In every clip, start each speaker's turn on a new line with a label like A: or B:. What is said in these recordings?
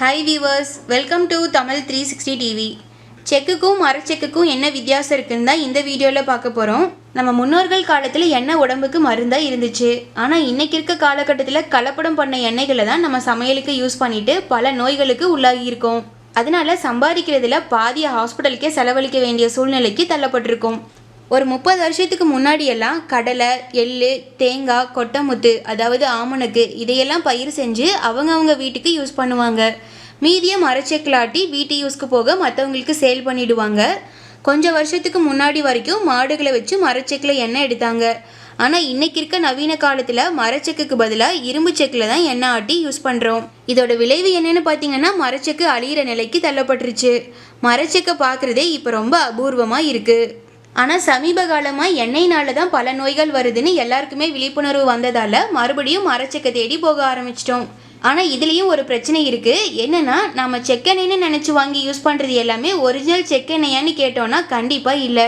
A: Hi viewers welcome to Tamil three sixty TV செக்குக்கும் மரச்செக்குக்கும் என்ன வித்தியாசம் இருக்குன்னு தான் இந்த வீடியோவில் பார்க்க போகிறோம் நம்ம முன்னோர்கள் காலத்தில் எண்ணெய் உடம்புக்கு மருந்தாக இருந்துச்சு. ஆனால் இன்றைக்கி இருக்க காலகட்டத்தில் கலப்படம் பண்ண எண்ணெய்களை தான் நம்ம சமையலுக்கு யூஸ் பண்ணிட்டு பல நோய்களுக்கு உள்ளாகியிருக்கோம் அதனால சம்பாதிக்கிறதுல பாதிய ஹாஸ்பிட்டலுக்கே செலவழிக்க வேண்டிய சூழ்நிலைக்கு தள்ளப்பட்டிருக்கோம். ஒரு முப்பது வருஷத்துக்கு முன்னாடியெல்லாம் கடலை எள்ளு தேங்காய் கொட்டமுத்து அதாவது ஆமணக்கு இதையெல்லாம் பயிர் செஞ்சு அவங்க அவங்க வீட்டுக்கு யூஸ் பண்ணுவாங்க. மீதியை மரச்செக்கிலாட்டி வீட்டு யூஸ்க்கு போக மற்றவங்களுக்கு சேல் பண்ணிடுவாங்க. கொஞ்சம் வருஷத்துக்கு முன்னாடி வரைக்கும் மாடுகளை வச்சு மரச்செக்கில் எண்ணெய் எடுத்தாங்க. ஆனால் இன்றைக்கி இருக்க நவீன காலத்தில் மரச்செக்குக்கு பதிலாக இரும்பு செக்கில் தான் எண்ணெய் ஆட்டி யூஸ் பண்ணுறோம் இதோட விளைவு என்னென்னு பார்த்தீங்கன்னா மரச்செக்கு அழியிற நிலைக்கு தள்ளப்பட்டுருச்சு. மரச்செக்கை பார்க்குறதே இப்போ ரொம்ப அபூர்வமாக இருக்குது ஆனால் சமீப காலமாக எண்ணெய்னால தான் பல நோய்கள் வருதுன்னு எல்லாருக்குமே விழிப்புணர்வு வந்ததால் மறுபடியும் மரச்செக்கை தேடி போக ஆரம்பிச்சிட்டோம். ஆனால் இதுலேயும் ஒரு பிரச்சனை இருக்குது என்னென்னா நம்ம செக்கெண்ணெய்னு நினச்சி வாங்கி யூஸ் பண்ணுறது எல்லாமே ஒரிஜினல் செக்கெண்ணெயான்னு கேட்டோன்னா கண்டிப்பாக இல்லை.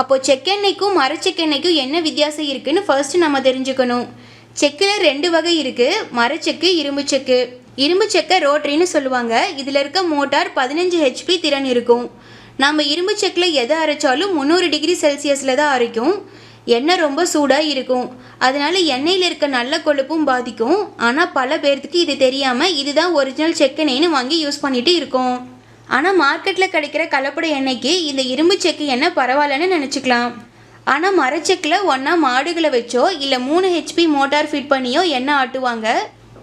A: அப்போது செக்கெண்ணெய்க்கும் மரச்செக்கெண்ணெய்க்கும் என்ன வித்தியாசம் இருக்குதுன்னு ஃபர்ஸ்ட் நம்ம தெரிஞ்சுக்கணும். செக்கில் ரெண்டு வகை இருக்குது மரச்செக்கு இரும்பு செக்கு. இரும்பு செக்கை ரோட்ரின்னு சொல்லுவாங்க. இதில் இருக்க மோட்டார் பதினஞ்சு ஹெச்பி திறன் இருக்கும். நம்ம இரும்பு செக்கில் எதை அரைச்சாலும் முந்நூறு டிகிரி செல்சியஸில் தான் அரைக்கும். எண்ணெய் ரொம்ப சூடாக இருக்கும். அதனால் எண்ணெயில் இருக்க நல்ல கொழுப்பும் பாதிக்கும். ஆனால் பல பேர்த்துக்கு இது தெரியாமல் இதுதான் ஒரிஜினல் செக்கெண்ணெய்னு வாங்கி யூஸ் பண்ணிட்டு இருக்கோம். ஆனால் மார்க்கெட்டில் கிடைக்கிற கலப்பட எண்ணெய்க்கு இந்த இரும்பு செக்கு எண்ணெய் பரவாயில்லன்னு நினச்சிக்கலாம். ஆனால் மரச்செக்கில் ஒன்றா மாடுகளை வச்சோ இல்லை மூணு ஹெச்பி மோட்டார் ஃபிட் பண்ணியோ எண்ணெய் ஆட்டுவாங்க.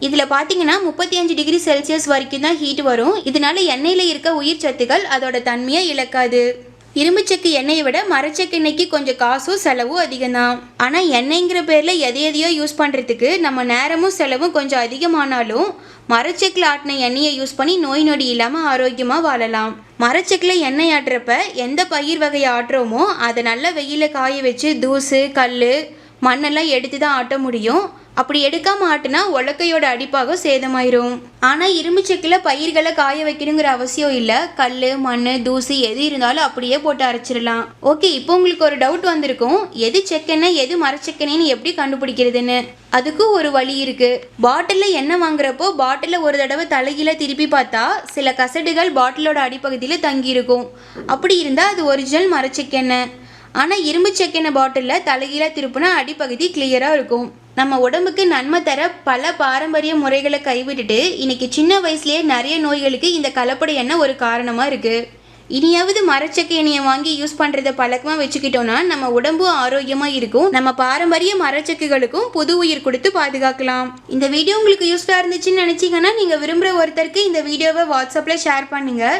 A: இதில் பார்த்தீங்கன்னா முப்பத்தி அஞ்சு டிகிரி செல்சியஸ் வரைக்கும் தான் ஹீட் வரும். இதனால எண்ணெயில் இருக்க உயிர் சத்துக்கள் அதோட தன்மையை இழக்காது. இரும்புச்சக்கு எண்ணெயை விட மரச்சக்கு எண்ணெய்க்கு கொஞ்சம் காசும் செலவும் அதிகம்தான் ஆனால் எண்ணெய்ங்கிற பேரில் எதை எதையோ யூஸ் பண்ணுறதுக்கு நம்ம நேரமும் செலவும் கொஞ்சம் அதிகமானாலும் மரச்செக்கில் ஆட்டின எண்ணெயை யூஸ் பண்ணி நோய் நொடி இல்லாமல் ஆரோக்கியமாக வாழலாம். மரச்செக்கில் எண்ணெய் ஆட்டுறப்ப எந்த பயிர் வகையை ஆட்டுறோமோ அதை நல்லா வெயிலில் காய வச்சு தூசு கல் மண்ணெல்லாம் எடுத்து தான் ஆட்ட முடியும். அப்படி எடுக்காம ஆட்டுனா உலக்கையோட அடிப்பாகம் சேதமாயிரும். ஆனால் இரும்பு செக்கில் பயிர்களை காய வைக்கணுங்கிற அவசியம் இல்லை. கல் மண் தூசி எது இருந்தாலும் அப்படியே போட்டு அரைச்சிடலாம். ஓகே இப்போ உங்களுக்கு ஒரு டவுட் வந்திருக்கும். எது செக்கெண்ணெய் எது மரச்செக்கெண்ணு எப்படி கண்டுபிடிக்கிறதுன்னு? அதுக்கும் ஒரு வழி இருக்கு. பாட்டிலில் எண்ணெய் வாங்குறப்போ பாட்டிலில் ஒரு தடவை தலைகீழ திருப்பி பார்த்தா சில கசடுகள் பாட்டிலோட அடிப்பகுதியில் தங்கி இருக்கும் அப்படி இருந்தால் அது ஒரிஜினல் மரச்செக்கெண்ணெய் ஆனால் இரும்பு செக்கெண்ணெய் பாட்டிலில் தலைகீழாக திருப்புனா அடிப்பகுதி கிளியராக இருக்கும். நம்ம உடம்புக்கு நன்மை தர பல பாரம்பரிய முறைகளை கைவிட்டுட்டு இன்னைக்கு சின்ன வயசுலேயே நிறைய நோய்களுக்கு இந்த கலப்படை எண்ணெய் ஒரு காரணமாக இருக்குது இனியாவது மரச்சக்கை எண்ணெயை வாங்கி யூஸ் பண்ணுறத பழக்கமாக வச்சுக்கிட்டோம்னா நம்ம உடம்பும் ஆரோக்கியமாக இருக்கும். நம்ம பாரம்பரிய மரச்சக்குகளுக்கும் புது உயிர் கொடுத்து பாதுகாக்கலாம். இந்த வீடியோ உங்களுக்கு யூஸ்ஃபுல்லாக இருந்துச்சுன்னு நினச்சிங்கன்னா நீங்கள் விரும்புகிற ஒருத்தருக்கு இந்த வீடியோவை வாட்ஸ்அப்பில் ஷேர் பண்ணுங்கள்